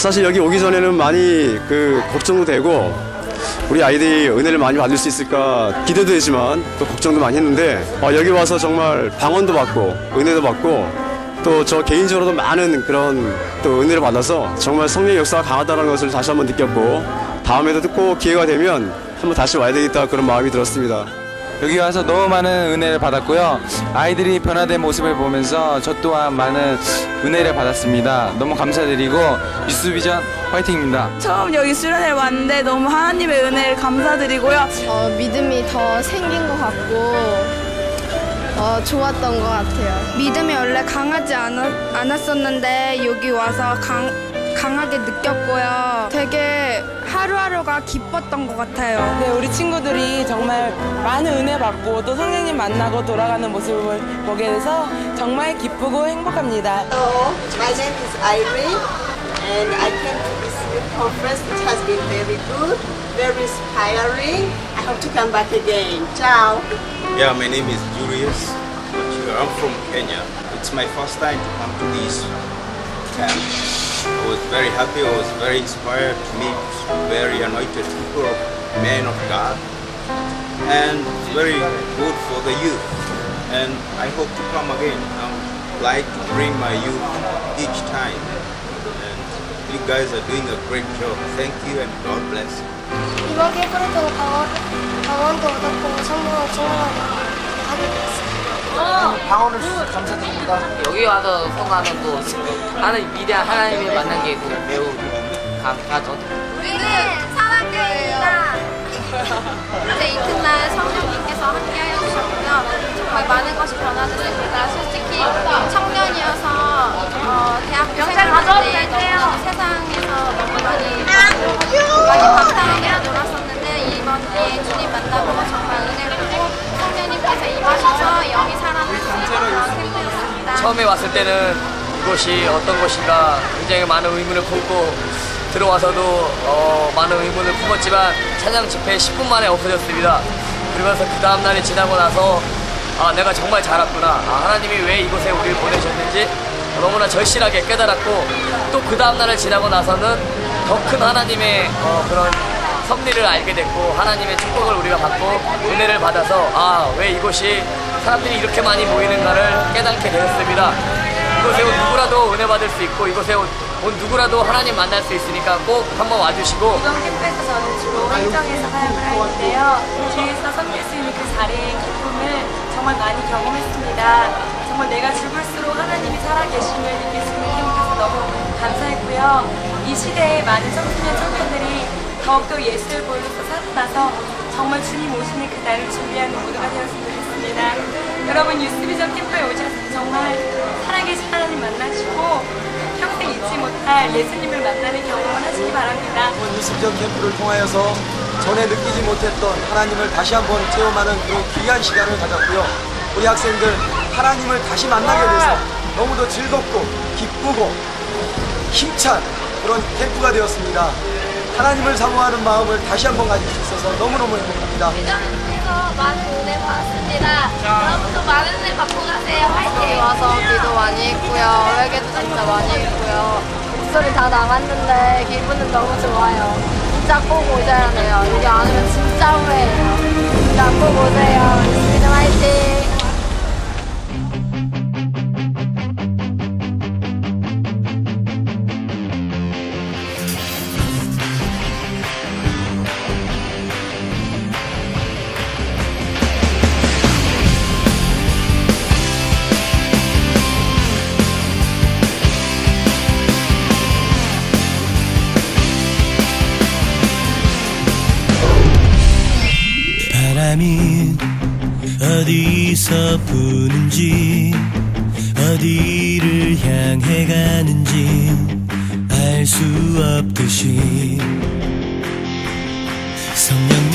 아, 사실 여기 오기 전에는 많이 그 걱정도 되고 우리 아이들이 은혜를 많이 받을 수 있을까 기대도 되지만 또 걱정도 많이 했는데 어, 여기 와서 정말 방언도 받고 은혜도 받고 또 저 개인적으로도 많은 그런 또 은혜를 받아서 정말 성령의 역사가 강하다는 것을 다시 한번 느꼈고 다음에도 꼭 기회가 되면 한번 다시 와야 되겠다 그런 마음이 들었습니다. 여기 와서 너무 많은 은혜를 받았고요. 아이들이 변화된 모습을 보면서 저 또한 많은 은혜를 받았습니다. 너무 감사드리고 유스비전 화이팅입니다. 처음 여기 수련회 왔는데 너무 하나님의 은혜를 감사드리고요. 어, 믿음이 더 생긴 것 같고 어, 좋았던 것 같아요. 믿음이 원래 강하지 않았, 않았었는데 여기 와서 강, 강하게 느꼈고요. 되게 하루하루가 기뻤던 것 같아요. 네, 우리 친구들이 정말 많은 은혜 받고 또 성령님 만나고 돌아가는 모습을 보게 돼서 정말 기쁘고 행복합니다. Hello, my name is Irene, and I came to this conference. It has been very good, very inspiring. I hope to come back again. Ciao. Yeah, my name is Julius. I'm from Kenya. It's my first time to come to this camp. I was very happy. I was very inspired to meet very anointed people, men of God, and it's very good for the youth. And I hope to come again. I would like to bring my youth each time. And you guys are doing a great job. Thank you and God bless you. 이번 캠프에서 강원, 강원도 얻었고 성공을 증언하게 하게 되었습니다. 여기 와서 성화는 또 하는 위대한 하나님을 만난 게 매우 감사하죠. 우리는 처음에 왔을 때는 이곳이 어떤 곳인가 굉장히 많은 의문을 품고 들어와서도 어, 많은 의문을 품었지만 찬양 집회 10분 만에 없어졌습니다. 그러면서 그 다음 날이 지나고 나서 아 내가 정말 잘 왔구나. 아, 하나님이 왜 이곳에 우리를 보내셨는지 너무나 절실하게 깨달았고 또 그 다음 날을 지나고 나서는 더 큰 하나님의 어, 그런 섭리를 알게 됐고 하나님의 축복을 우리가 받고 은혜를 받아서 아 왜 이곳이 사람들이 이렇게 많이 모이는가를 깨닫게 되었습니다. 이곳에 온 누구라도 은혜 받을 수 있고 이곳에 온, 온 누구라도 하나님 만날 수 있으니까 꼭 한번 와주시고 이번 캠프에서 저는 주로 행정에서 사역을 하는데요. 주위에서 섬길 수 있는 그 자리의 기쁨을 정말 많이 경험했습니다. 정말 내가 죽을수록 하나님이 살아계심을 느낄 수 있는 캠프에서 너무 감사했고요. 이 시대에 많은 청소년 청년들이 더욱더 예수를 보여줘서 살아나서 정말 주님 오시는 그 날을 준비하는 모두가 되었으면 좋겠습니다. 여러분 유스비전 캠프에 오셔서 정말 살아계신 하나님 만나시고 평생 잊지 못할 예수님을 만나는 경험을 하시기 바랍니다. 이번 유스비전 캠프를 통하여서 전에 느끼지 못했던 하나님을 다시 한번 체험하는 그런 귀한 시간을 가졌고요. 우리 학생들 하나님을 다시 만나게 돼서 너무도 즐겁고 기쁘고 힘찬 그런 캠프가 되었습니다. 하나님을 사모하는 마음을 다시 한번 가질 수 있어서 너무너무 행복합니다. 그래서 많은 은혜 받았습니다. 여러분도 많은 은혜 받고 가세요. 화이팅! 와서 기도 많이 했고요. 외계도 진짜 많이 했고요. 목소리 다 나갔는데 기분은 너무 좋아요. 진짜 꼭 오셔야 돼요. 여기 안 오면 진짜 후회해요. 진짜 꼭 오세요. 유스비는 화이팅! 어디서 부는지 어디를 향해 가는지 알 수 없듯이. 성령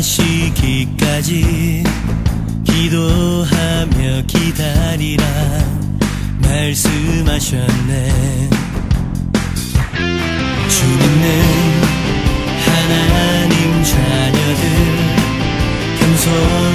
오기까지 기도하며 기다리라 말씀하셨네. 주님은 하나님 자녀들 겸손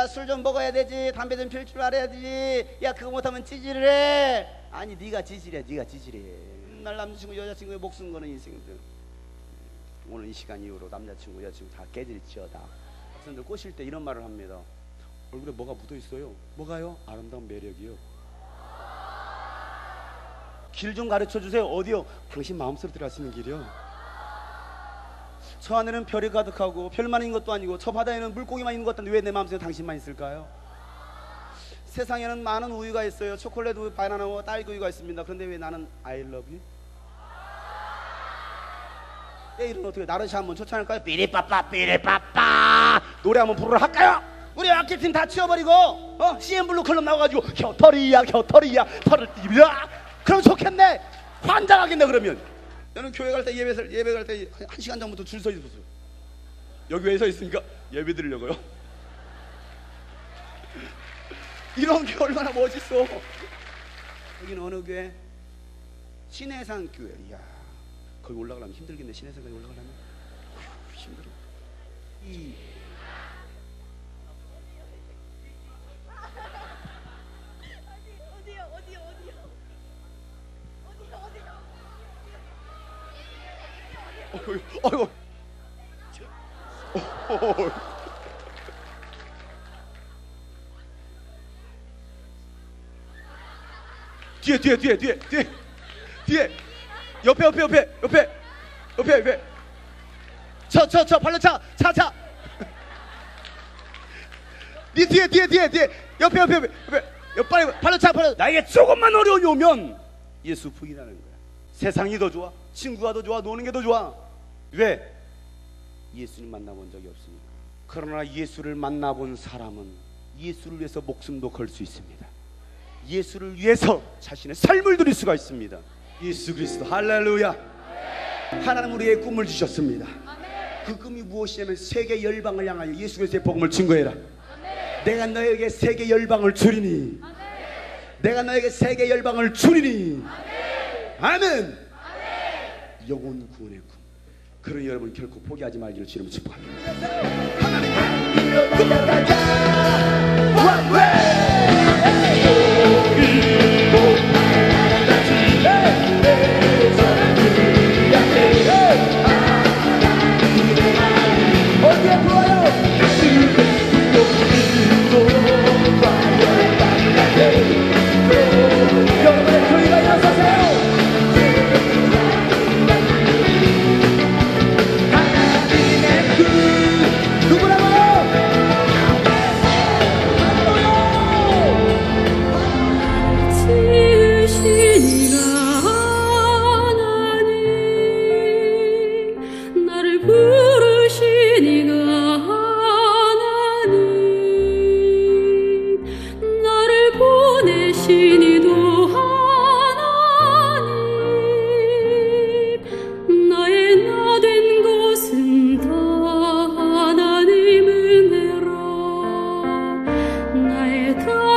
야 술 좀 먹어야 되지. 담배 좀 필 줄 알아야지. 야 그거 못하면 찌질을 해. 아니 네가 찌질해 네가 찌질해 날 남자친구 여자친구의 목숨 거는 인생들. 오늘 이 시간 이후로 남자친구 여자친구 다 깨질지어다. 학생들 꼬실 때 이런 말을 합니다. 얼굴에 뭐가 묻어 있어요? 뭐가요? 아름다운 매력이요. 길 좀 가르쳐 주세요. 어디요? 당신 마음속으로 들어갈 수 있는 길이요 저 하늘은 별이 가득하고 별만 있는 것도 아니고 저 바다에는 물고기만 있는 것 같은데 왜 내 마음속에 당신만 있을까요? 세상에는 많은 우유가 있어요. 초콜릿 우유, 바나나 우유, 딸기 우유가 있습니다. 그런데 왜 나는 I love you? 내일은 어떻게 나르시 한번 초청할까요? 삐리빠빠 삐리빠빠 노래 한번 부르러 할까요? 우리 악기팀 다 치워버리고 어? CM 블루 클럽 나와가지고 겨털이야 겨털이야 털을 띠야 그럼 좋겠네 환장하겠네 그러면 저는 교회 갈 때 예배 예배 갈 때 한 시간 전부터 줄 서 있었어요. 여기 왜 서 있으니까 예배 드리려고요. 이런 게 얼마나 멋있어. 여기는 어느 교회? 신해산 교회. 이야 거기 올라가려면 힘들겠네. 신해산까지 올라가려면. 휴, 힘들어. 이 어이구, 어이구. 뒤에 뒤에 뒤에 뒤에 뒤에. 뒤에. 옆에 옆에 옆에 옆에. 옆에 옆에. 저저저 발로 차차차. 네 뒤에 뒤에 뒤에 뒤에. 옆에 옆에 옆에 옆에. 옆 빨리 발로 차 발로. 나에게 조금만 어려움이 오면 예수 부인하는 거야. 세상이 더 좋아. 친구가 더 좋아. 노는 게 더 좋아 왜 예수님 만나본 적이 없으니까 그러나 예수를 만나본 사람은 예수를 위해서 목숨도 걸 수 있습니다 예수를 위해서 자신의 삶을 드릴 수가 있습니다. 예수 그리스도 할렐루야. 하나님 우리의 꿈을 주셨습니다. 그 꿈이 무엇이냐면 세계 열방을 향하여 예수 그리스도의 복음을 증거해라. 내가 너에게 세계 열방을 주리니. 내가 너에게 세계 열방을 주리니. 아멘. 영혼 구원의 꿈. 그런 여러분 결코 포기하지 말기를 주님을 축복합니다. through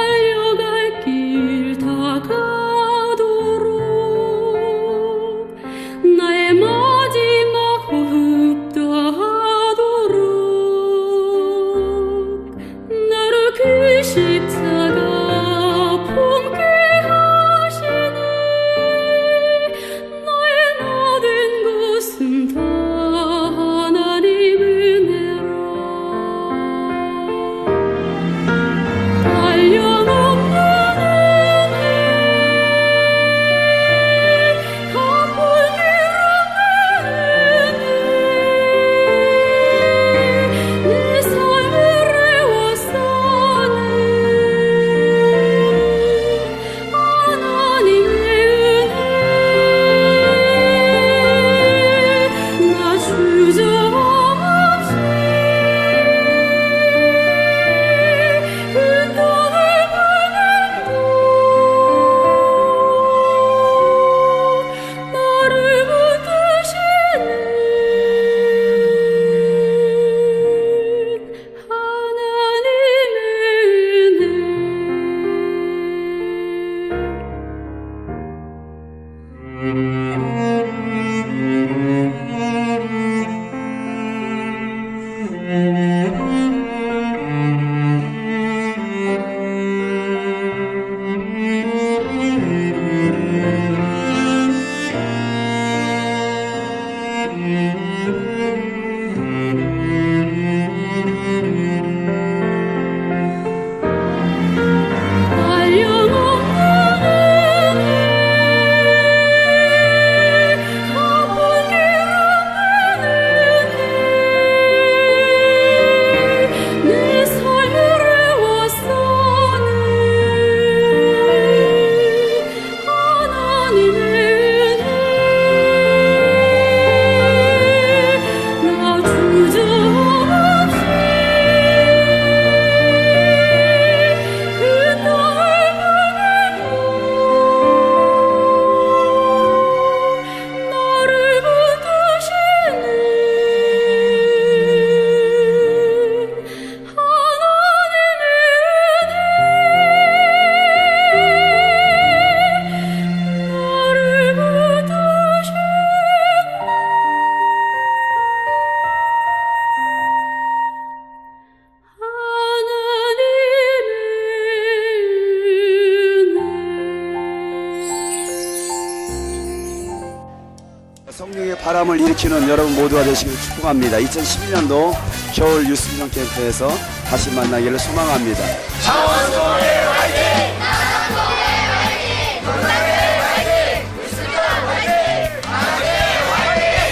지키는 여러분 모두가 되시길 축복합니다. 2011년도 겨울 유스비전 캠프에서 다시 만나기를 소망합니다. 창원소의 화이팅!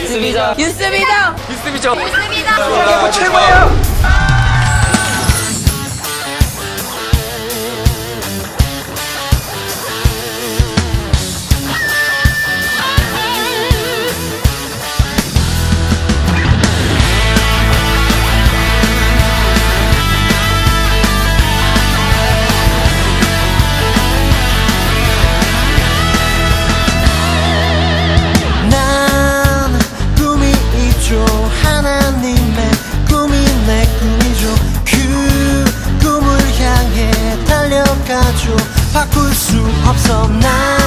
유스비전 유스비전 유스비전 유스비전 최고예요 수 없어. 난